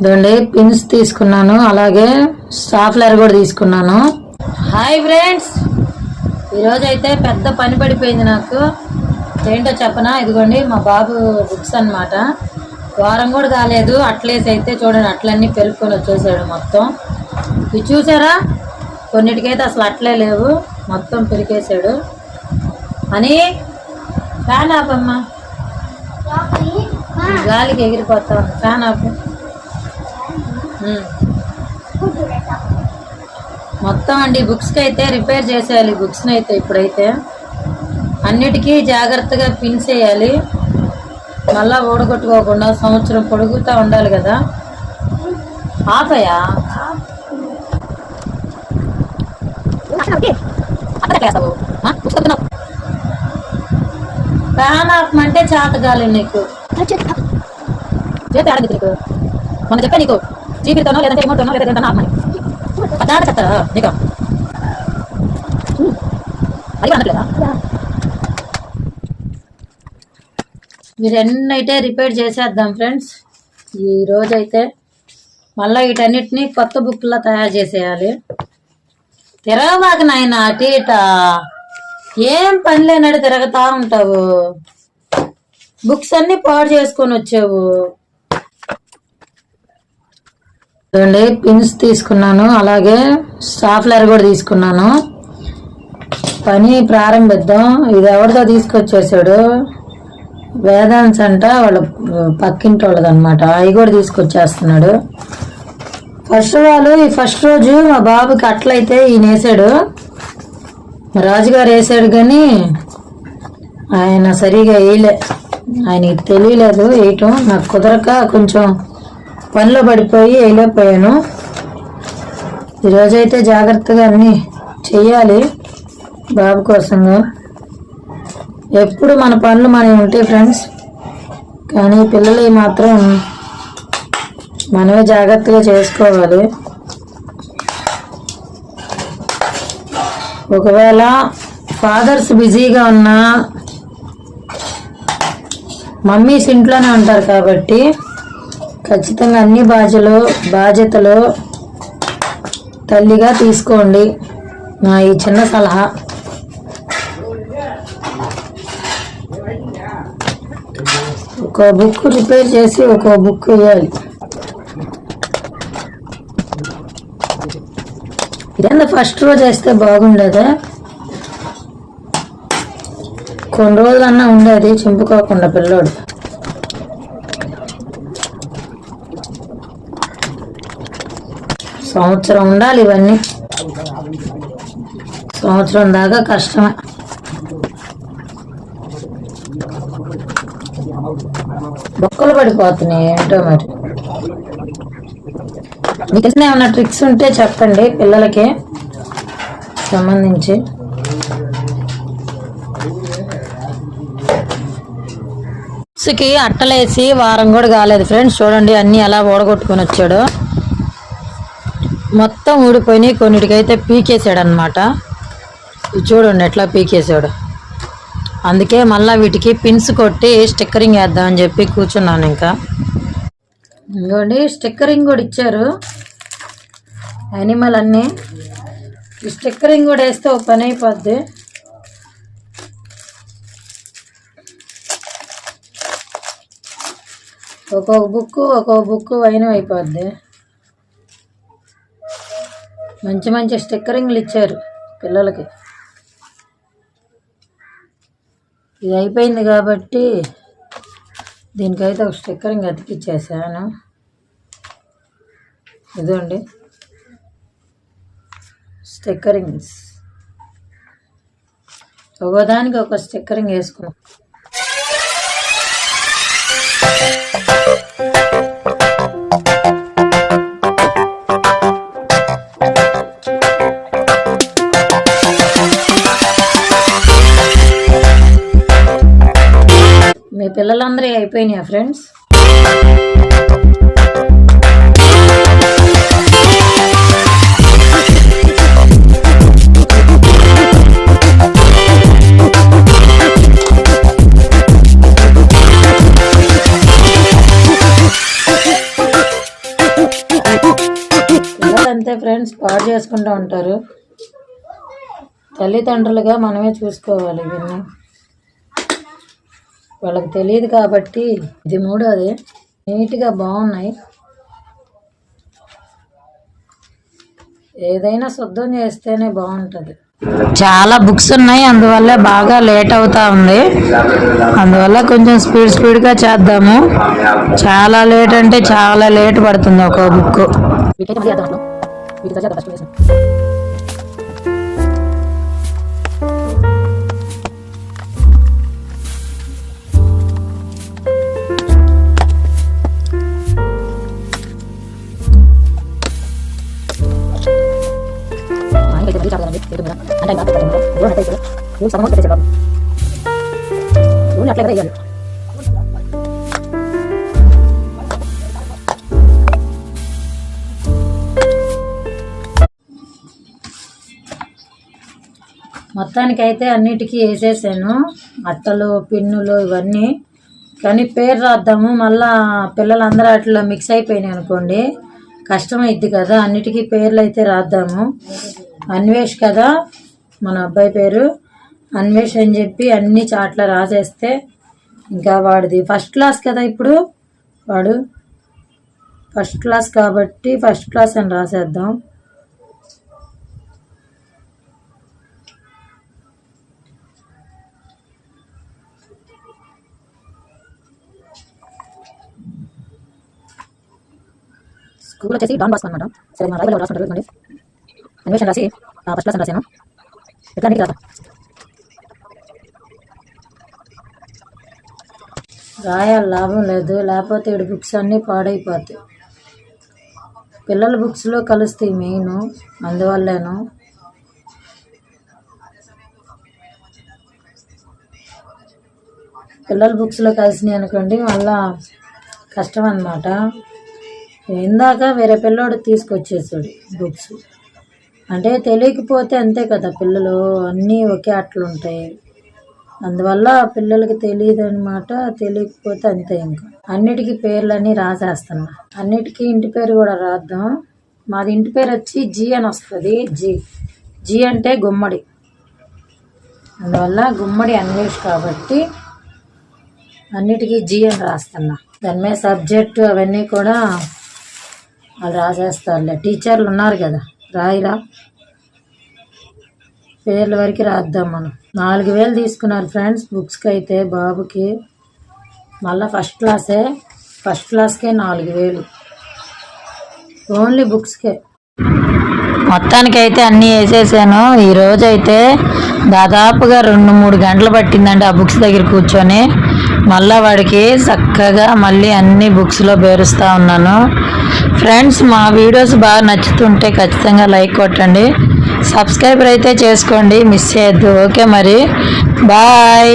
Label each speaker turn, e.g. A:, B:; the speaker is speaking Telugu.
A: ఇదండి పిన్స్ తీసుకున్నాను. అలాగే స్టాఫ్లర్ కూడా తీసుకున్నాను. హాయ్ ఫ్రెండ్స్ ఈరోజు అయితే పెద్ద పని పడిపోయింది నాకు. ఏంటో చెప్పనా? ఇదిగోండి మా బాబు బుక్స్ అన్నమాట. వారం కూడా కాలేదు. అట్లేసి అయితే చూడండి అట్లన్నీ పెరుక్కొని వచ్చేసాడు మొత్తం. ఇది చూసారా? కొన్నిటికైతే అసలు అట్లే లేవు. మొత్తం పెరికేసాడు అని ఫ్యాన్ ఆపమ్మా. గాలికి ఎగిరిపోతా ఉంది ఫ్యాన్ ఆపు మొత్తం అండి బుక్స్కి అయితే రిపేర్ చేసేయాలి బుక్స్ని అయితే ఇప్పుడైతే. అన్నిటికీ జాగ్రత్తగా పిన్స్ వేయాలి మళ్ళా ఓడగొట్టుకోకుండా సంవత్సరం పొడుగుతూ ఉండాలి కదా. ఆపయా? ఫ్యాన్ ఆపమంటే చేతగాలి నీకు. చేతి ఆడదు నీకు. మొన్న చెప్పా నీకు చీపిరితోనో లేదంటే ఏమోటోనో లేదంటే ఏంటనో ఆపమని పదార్థ చెత్త నీకు. అది అనట్లేదా మీరు ఎన్నైతే రిపేర్ చేసేద్దాం ఫ్రెండ్స్. ఈ అయితే మళ్ళీ వీటన్నిటిని కొత్త బుక్లా తయారు చేసేయాలి. తిరగబాక నాయన అటు ఇటా. ఏం పని లేనాడు తిరగతా ఉంటావు. బుక్స్ అన్ని పాడు చేసుకొని వచ్చావు. చూడండి పిన్స్ తీసుకున్నాను అలాగే స్టాఫ్లర్ కూడా తీసుకున్నాను. పని ప్రారంభిద్దాం. ఇది ఎవరితో తీసుకొచ్చేసాడు. వేదాన్స్ అంట వాళ్ళ పక్కింటి వాళ్ళదనమాట అవి కూడా తీసుకొచ్చేస్తున్నాడు. ఫస్ట్ వాళ్ళు ఈ ఫస్ట్ రోజు మా బాబుకి అట్లయితే ఈయన వేసాడు రాజుగారు వేసాడు కానీ ఆయన సరిగా వేయలే. ఆయనకి తెలియలేదు వేయటం. నాకు కుదరక కొంచెం పనిలో పడిపోయి వేయలేకపోయాను ఈరోజైతే జాగ్రత్తగా అన్నీ చెయ్యాలి బాబు కోసంగా ఎప్పుడు మన పనులు మనవి ఉంటాయి ఫ్రెండ్స్. కానీ పిల్లలు మాత్రం మనమే జాగ్రత్తగా చేసుకోవాలి. ఒకవేళ ఫాదర్స్ బిజీగా ఉన్నా మమ్మీస్ ఇంట్లోనే ఉంటారు కాబట్టి ఖచ్చితంగా అన్ని బాధ్యలు బాధ్యతలు తల్లిగా తీసుకోండి. నా ఈ చిన్న సలహా. ఒక బుక్ రిపేర్ చేసి ఒక బుక్ ఇవ్వాలి. ఇదేందా ఫస్ట్ రోజు వేస్తే బాగుండేదా? కొన్ని రోజులన్నా ఉండేది చింపుకోకుండా పిల్లోడు. సంవత్సరం ఉండాలి ఇవన్నీ. సంవత్సరం దాకా కష్టమే. బొక్కలు పడిపోతున్నాయి ఏంటో మరి? మీకు తెలిసిన ఏమైనా ట్రిక్స్ ఉంటే చెప్పండి పిల్లలకి సంబంధించి. కి అట్టలేసి వారం కూడా కాలేదు ఫ్రెండ్స్. చూడండి అన్నీ ఎలా ఓడగొట్టుకొని వచ్చాడు. మొత్తం ఊడిపోయినాయి. కొన్నిటికైతే పీకేసాడు అనమాట చూడండి ఎట్లా పీకేసాడు. అందుకే మళ్ళీ వీటికి పిన్స్ కొట్టి స్టిక్కరింగ్ వేద్దామని చెప్పి కూర్చున్నాను ఇంకా. ఇంకోండి స్టిక్కరింగ్ కూడా ఇచ్చారు. యానిమల్ అన్నీ. ఈ స్టిక్కరింగ్ కూడా వేస్తే ఒక పని అయిపోద్ది. ఒక్కొక్క బుక్ ఒక్కొక్క బుక్ వైన్ అయిపోద్ది. మంచి మంచి స్టిక్కరింగ్లు ఇచ్చారు పిల్లలకి. ఇది అయిపోయింది కాబట్టి దీనికైతే ఒక స్టిక్కరింగ్ అతికిచ్చేసాను. ఇదండి స్టిక్కరింగ్స్. ఒకదానికి ఒక స్టిక్కరింగ్ వేసుకున్నాం. మీ పిల్లలందరూ అయిపోయినాయా ఫ్రెండ్స్? అంతే ఫ్రెండ్స్ పాడు చేసుకుంటూ ఉంటారు. తల్లిదండ్రులుగా మనమే చూసుకోవాలి వీళ్ళని వాళ్ళకి తెలియదు కాబట్టి ఇది మూడోది. నీట్గా బాగున్నాయి. ఏదైనా శుద్ధం చేస్తేనే బాగుంటుంది. చాలా బుక్స్ ఉన్నాయి అందువల్ల బాగా లేట్ అవుతా ఉంది. అందువల్ల కొంచెం స్పీడ్ స్పీడ్గా చేద్దాము. చాలా లేట్ అంటే చాలా లేట్ పడుతుంది ఒక బుక్ మొత్తానికైతే అన్నిటికీ వేసేసాను. అట్టలు పిన్నులు ఇవన్నీ. కానీ పేరు రాద్దాము. మళ్ళా పిల్లలందరూ అట్లా మిక్స్ అయిపోయినాయి అనుకోండి. కష్టమైద్ది కదా. అన్నిటికీ పేర్లు అయితే రాద్దాము. అన్వేష్ కదా? మన అబ్బాయి పేరు. అన్వేష్ అని చెప్పి అన్ని చాట్ల రాసేస్తే ఇంకా వాడిది ఫస్ట్ క్లాస్ కదా ఇప్పుడు? వాడు ఫస్ట్ క్లాస్ కాబట్టి ఫస్ట్ క్లాస్ అని రాసేద్దాం. స్కూల్ వచ్చేసి డాన్ బాస్కో అనమాట సరే మా రైతులు రాసుకుంటారు? అన్వేషణ రాసి ఫస్ట్ క్లాస్ రాశాను ఎట్లా నీకు రాత రాయాలి లాభం లేదు. లేకపోతే ఇక్కడ బుక్స్ అన్నీ పాడైపోతాయి. పిల్లల బుక్స్లో కలుస్తాయి మెయిన్ అందువల్లేను. పిల్లల బుక్స్లో కలిసినాయి అనుకోండి మళ్ళా కష్టం అన్నమాట ఇందాక వేరే పిల్లోడు తీసుకొచ్చేసాడు బుక్స్ అంటే తెలియకపోతే అంతే కదా పిల్లలు అన్నీ ఒకే అట్లుంటాయి. అందువల్ల పిల్లలకి తెలియదు అనమాట తెలియకపోతే అంతే ఇంకా. అన్నిటికీ పేర్లన్నీ రాసేస్తున్నా. అన్నిటికీ ఇంటి పేరు కూడా రాద్దాం. మాది ఇంటి పేరు వచ్చి జి అని వస్తుంది జి. జి అంటే గుమ్మడి. అందువల్ల గుమ్మడి అన్వేష్ కాబట్టి అన్నిటికీ జి అని రాస్తున్నా. దాని మీద సబ్జెక్టు అవన్నీ కూడా వాళ్ళు రాసేస్తారులే. టీచర్లు ఉన్నారు కదా. రాయిరా. పేర్ల వరకు రాద్దాం మనం. నాలుగు వేలు తీసుకున్నారు ఫ్రెండ్స్ బుక్స్కి అయితే బాబుకి. మళ్ళీ ఫస్ట్ క్లాసే ఫస్ట్ క్లాస్కే నాలుగు వేలు. ఓన్లీ బుక్స్కే. మొత్తానికి అయితే అన్నీ వేసేసాను. ఈరోజు అయితే దాదాపుగా రెండు మూడు గంటలు పట్టిందండి ఆ బుక్స్ దగ్గర కూర్చొని. మళ్ళీ వాడికి చక్కగా మళ్ళీ అన్ని బుక్స్లో పేరుస్తూ ఉన్నాను. ఫ్రెండ్స్ మా వీడియోస్ బాగా నచ్చుతుంటే ఖచ్చితంగా లైక్ కొట్టండి. సబ్స్క్రైబర్ అయితే చేసుకోండి మిస్ చేయొద్దు. ఓకే మరి. బాయ్.